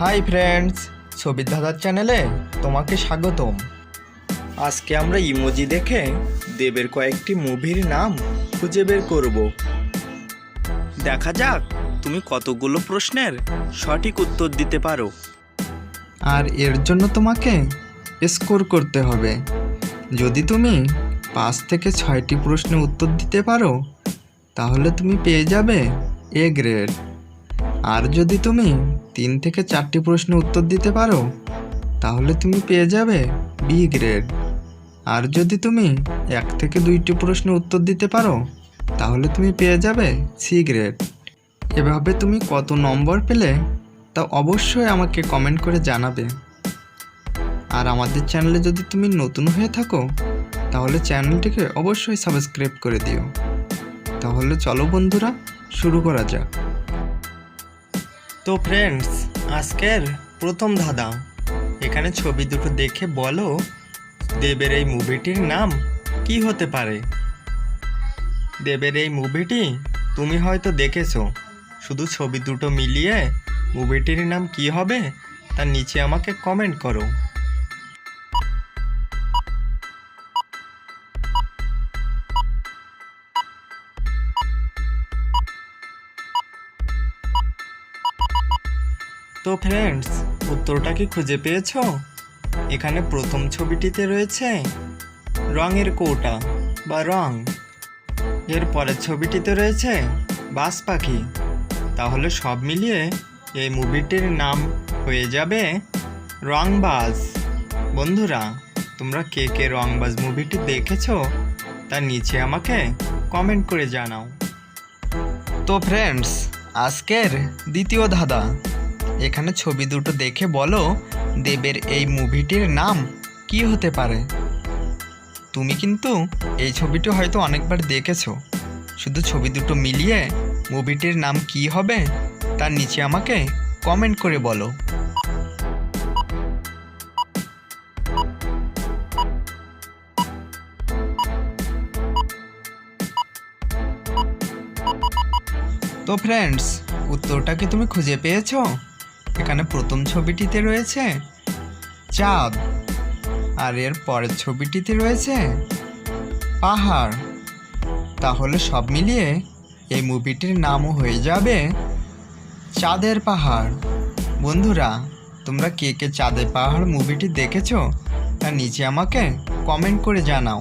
Hi friends ছবির দাদার চ্যানেলে তোমাকে স্বাগতম। আজকে আমরা ইমোজি দেখে দেবের কয়েকটি মুভির নাম খুঁজে বের করব। দেখা যাক তুমি কতগুলো প্রশ্নের সঠিক উত্তর দিতে পারো। আর এর জন্য তোমাকে স্কোর করতে হবে। যদি তুমি পাঁচ থেকে ছয়টি প্রশ্নের উত্তর দিতে পারো, তাহলে তুমি পেয়ে যাবে এ গ্রেড আর যদি তুমি তিন থেকে চারটি প্রশ্নের উত্তর দিতে পারো? তাহলে তুমি পেয়ে যাবে বি গ্রেড আর যদি তুমি এক থেকে দুইটি প্রশ্নের উত্তর দিতে পারো, তাহলে তুমি পেয়ে যাবে সি গ্রেড এভাবে তুমি কত নম্বর পেলে, তা অবশ্যই আমাকে কমেন্ট করে জানাবে। আর আমাদের চ্যানেলে যদি তুমি নতুন হয়ে থাকো, তাহলে চ্যানেলটিকে অবশ্যই সাবস্ক্রাইব করে দিও। তাহলে চলো বন্ধুরা, শুরু করা যাক। তো ফ্রেন্ডস আজকের প্রথম ধাঁধা। এখানে ছবি দুটো দেখে বলো, দেবের এই মুভিটির নাম কি হতে পারে? দেবের এই মুভিটি তুমি হয়তো দেখেছ। শুধু ছবি দুটো মিলিয়ে মুভিটির নাম কি হবে তার নিচে আমাকে কমেন্ট করো। তো ফ্রেন্ডস উত্তরটা কি খুঁজে পেয়েছ? এখানে প্রথম ছবিটিতে রয়েছে রঙের কৌটা বা রং। এর পরের ছবিটিতে রয়েছে বাস পাখি। তাহলে সব মিলিয়ে এই মুভিটির নাম হয়ে যাবে রংবাজ। বন্ধুরা, তোমরা কে কে রংবাজ মুভিটি দেখেছ তার নিচে আমাকে কমেন্ট করে জানাও। তো ফ্রেন্ডস আজকের দ্বিতীয় ধাঁধা। এখানে ছবি দুটো দেখে বলো দেবের এই মুভিটির নাম কি হতে পারে। তুমি কিন্তু এই ছবিটি হয়তো অনেকবার দেখেছ। শুধু ছবি দুটো মিলিয়ে মুভিটির নাম কি হবে তার নিচে আমাকে কমেন্ট করে বলো। তো ফ্রেন্ডস উত্তরটা কি তুমি খুঁজে পেয়েছ? এখানে প্রথম ছবিটিতে রয়েছে চাঁদ। আর এর পরের ছবিটিতে রয়েছে পাহাড়। তাহলে সব মিলিয়ে এই মুভিটির নামও হয়ে যাবে চাঁদের পাহাড়। বন্ধুরা, তোমরা কে কে চাঁদের পাহাড় মুভিটি দেখেছ তা নিচে আমাকে কমেন্ট করে জানাও।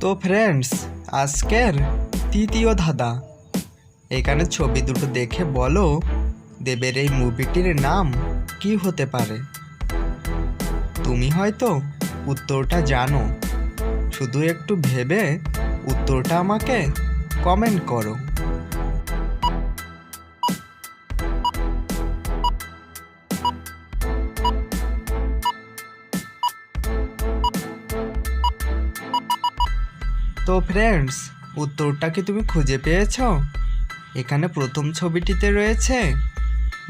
তো ফ্রেন্ডস আজকের তৃতীয় ধাঁধা। এখানে ছবি দুটো দেখে বলো দেবের এই মুভিটির নাম কি হতে পারে। তুমি হয়তো উত্তরটা জানো। শুধু একটু ভেবে উত্তরটা আমাকে কমেন্ট করো। তো ফ্রেন্ডস উত্তরটা কি তুমি খুঁজে পেয়েছ? এখানে প্রথম ছবিটিতে রয়েছে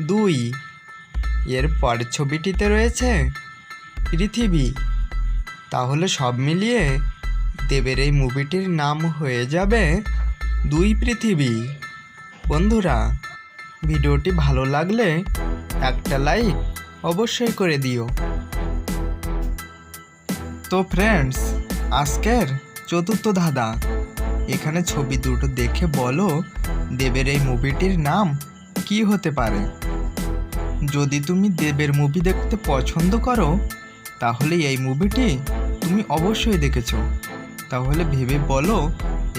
দুই, এর পরের ছবিটিতে রয়েছে পৃথিবী। তাহলে সব মিলিয়ে দেবের এই মুভিটির নাম হয়ে যাবে দুই পৃথিবী। বন্ধুরা, ভিডিওটি ভালো লাগলে একটা লাইক অবশ্যই করে দিও। তো ফ্রেন্ডস আজকের চতুর্থ ধাঁধা। এখানে ছবি দুটো দেখে বলো দেবের এই মুভিটির নাম কি হতে পারে। যদি তুমি দেবের মুভি দেখতে পছন্দ করো, তাহলে এই মুভিটি তুমি অবশ্যই দেখেছ। তাহলে ভেবে বলো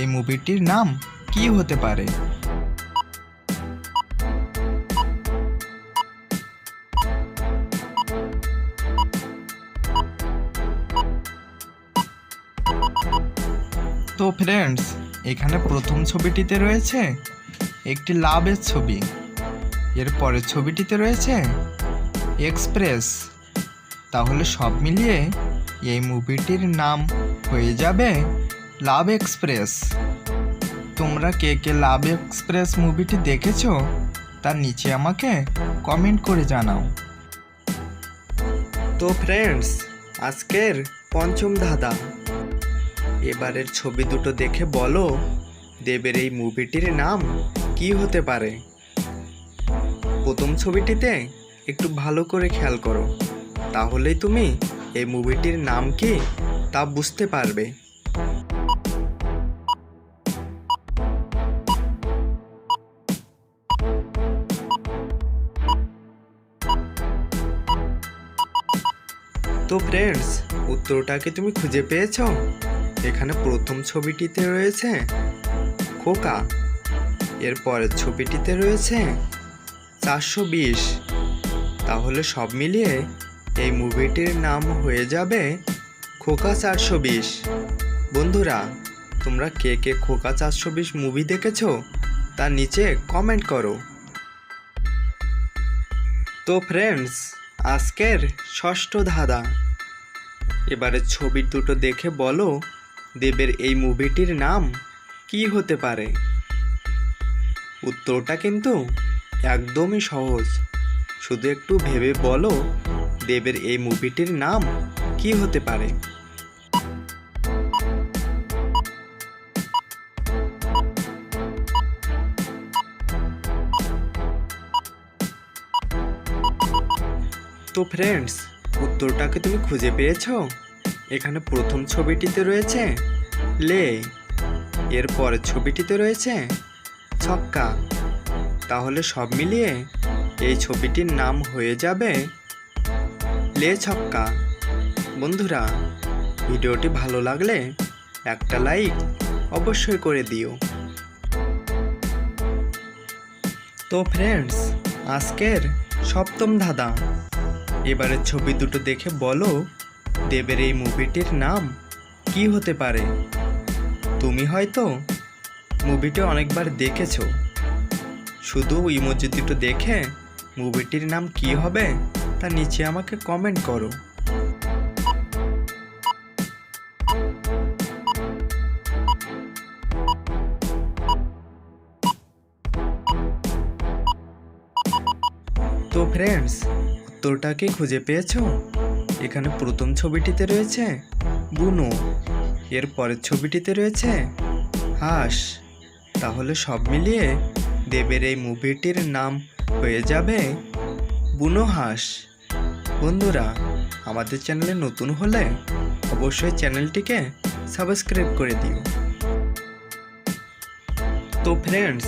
এই মুভিটির নাম কি হতে পারে। তো ফ্রেন্ডস এখানে প্রথম ছবিটিতে রয়েছে একটি লাভের ছবি। এর পরের ছবিটিতে রয়েছে এক্সপ্রেস। তাহলে সব মিলিয়ে এই মুভিটির নাম হয়ে যাবে লাভ এক্সপ্রেস। তোমরা কে কে লাভ এক্সপ্রেস মুভিটি দেখেছ তার নিচে আমাকে কমেন্ট করে জানাও। তো ফ্রেন্ডস আজকের পঞ্চম ধাঁধা। এবারের ছবি দুটো দেখে বলো, দেবের এই মুভিটির নাম কি হতে পারে? প্রথম ছবিটিতে একটু ভালো করে খেয়াল করো, তাহলেই তুমি এই মুভিটির নাম কি তা বুঝতে পারবে। তো ফ্রেন্ডস উত্তরটাকে তুমি খুঁজে পেয়েছ? এখানে প্রথম ছবিটিতে রয়েছে খোকা। এর পরের ছবিটিতে রয়েছে চারশো বিশ। তাহলে সব মিলিয়ে এই মুভিটির নাম হয়ে যাবে খোকা চারশো বিশ। বন্ধুরা, তোমরা কে কে খোকা চারশো বিশ মুভি দেখেছ তার নিচে কমেন্ট করো। তো ফ্রেন্ডস আজকের ষষ্ঠ ধাঁধা। এবারে ছবি দুটো দেখে বলো দেবের এই মুভিটির নাম কি হতে পারে? উত্তরটা কিন্তু একদমই সহজ। শুধু একটু ভেবে বলো, দেবের এই মুভিটির নাম কি হতে পারে? তো ফ্রেন্ডস উত্তরটাকে তুমি খুঁজে পেয়েছ? এখানে প্রথম ছবিটিতে রয়েছে লে এর পরের ছবিটিতে রয়েছে ছক্কা। তাহলে সব মিলিয়ে এই ছবিটির নাম হয়ে যাবে লে ছক্কা। বন্ধুরা, ভিডিওটি ভালো লাগলে একটা লাইক অবশ্যই করে দিও। তো ফ্রেন্ডস, আজকের সপ্তম ধাঁধা। এবারের ছবি দুটো দেখে বলো দেবের এই মুভিটির নাম কি হতে পারে? তুমি হয়তো মুভিটি অনেকবার দেখেছ। শুধু ইমোজি দুটো দেখে মুভিটির নাম কি হবে তা নিচে আমাকে কমেন্ট করো। তো ফ্রেন্ডস উত্তরটা কি খুঁজে পেয়েছ? এখানে প্রথম ছবিটিতে রয়েছে বুনো, এর পরের ছবিটিতে রয়েছে হাঁস। তাহলে সব মিলিয়ে দেবের এই মুভিটির নাম হয়ে যাবে বুনো হাঁস। বন্ধুরা, আমাদের চ্যানেলে নতুন হলে অবশ্যই চ্যানেলটিকে সাবস্ক্রাইব করে দিও। তো ফ্রেন্ডস,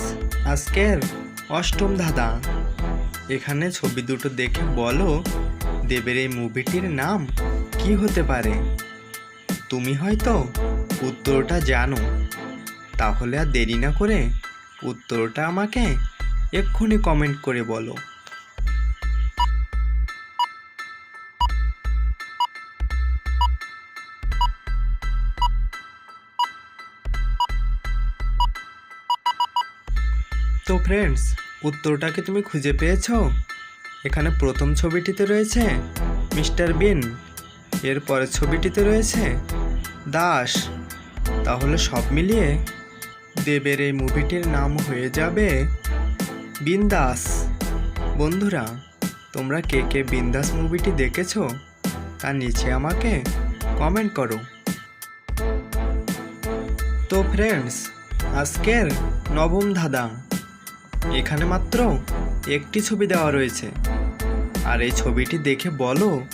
আজকের অষ্টম ধাঁধা। এখানে ছবি দুটো দেখে বলো দেবের এই মুভিটির নাম কি হতে পারে? তুমি হয়তো উত্তরটা জানো। তাহলে আর দেরি না করে উত্তরটা আমাকে এক্ষুনি কমেন্ট করে বলো। তো ফ্রেন্ডস উত্তরটাকে তুমি খুঁজে পেয়েছ? এখানে প্রথম ছবিটিতে রয়েছে মিস্টার বিন এর পরের ছবিটিতে রয়েছে দাস। তাহলে সব মিলিয়ে দেবের এই মুভিটির নাম হয়ে যাবে বিন্দাস বন্ধুরা, তোমরা কে কে বিন্দাস মুভিটি দেখেছ তার নিচে আমাকে কমেন্ট করো। তো ফ্রেন্ডস আজকের নবম ধাঁধা। এখানে মাত্র একটি ছবি দেওয়া রয়েছে। আর এই ছবিটি দেখে বলো,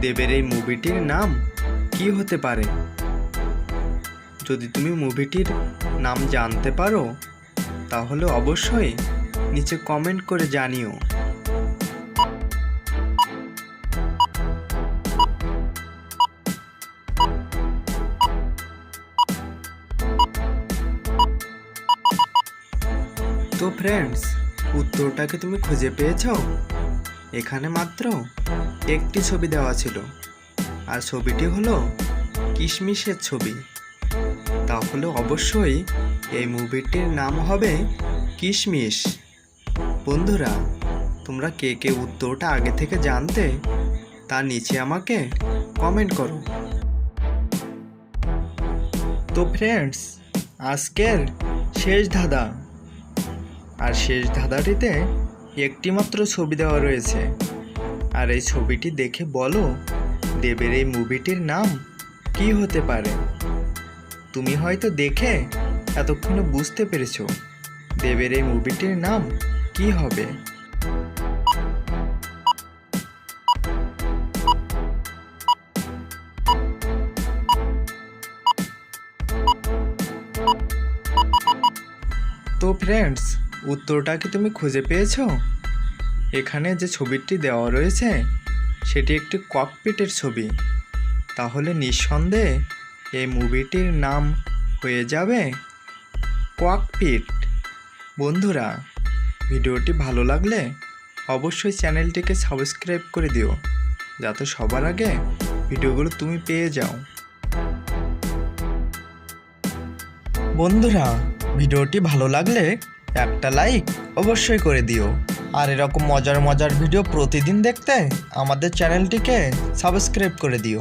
দেবের এই মুভিটির নাম কি হতে পারে? যদি তুমি মুভিটির নাম জানতে পারো, তাহলে অবশ্যই নিচে কমেন্ট করে জানিও। তো ফ্রেন্ডস উত্তরটাকে তুমি খুঁজে পেয়েছ? এখানে মাত্র একটি ছবি দেওয়া ছিল। আর ছবিটি হলো কিশমিশের ছবি। তাহলে অবশ্যই এই মুভিটির নাম হবে কিশমিশ। বন্ধুরা, তোমরা কে কে উত্তরটা আগে থেকে জানতে তার নিচে আমাকে কমেন্ট করো। তো ফ্রেন্ডস আজকের শেষ ধাঁধা। আর শেষ ধাঁধাটিতে একটিমাত্র ছবি দেওয়া রয়েছে। আর এই ছবিটি দেখে বলো, দেবের এই মুভিটির নাম কি হতে পারে? তুমি হয়তো দেখে এতক্ষণে বুঝতে পেরেছ দেবের এই মুভিটির নাম কি হবে। তো ফ্রেন্ডস উত্তরটা কি তুমি খুঁজে পেয়েছ? এখানে যে ছবিটি দেওয়া রয়েছে, সেটি একটি ককপিটের ছবি। তাহলে নিঃসন্দেহে এই মুভিটির নাম হয়ে যাবে ককপিট। বন্ধুরা, ভিডিওটি ভালো লাগলে অবশ্যই চ্যানেলটিকে সাবস্ক্রাইব করে দিও, যাতে সবার আগে ভিডিওগুলো তুমি পেয়ে যাও। বন্ধুরা, ভিডিওটি ভালো লাগলে একটা লাইক অবশ্যই করে দিও। আর এরকম মজার মজার ভিডিও প্রতিদিন দেখতে আমাদের চ্যানেলটিকে সাবস্ক্রাইব করে দিও।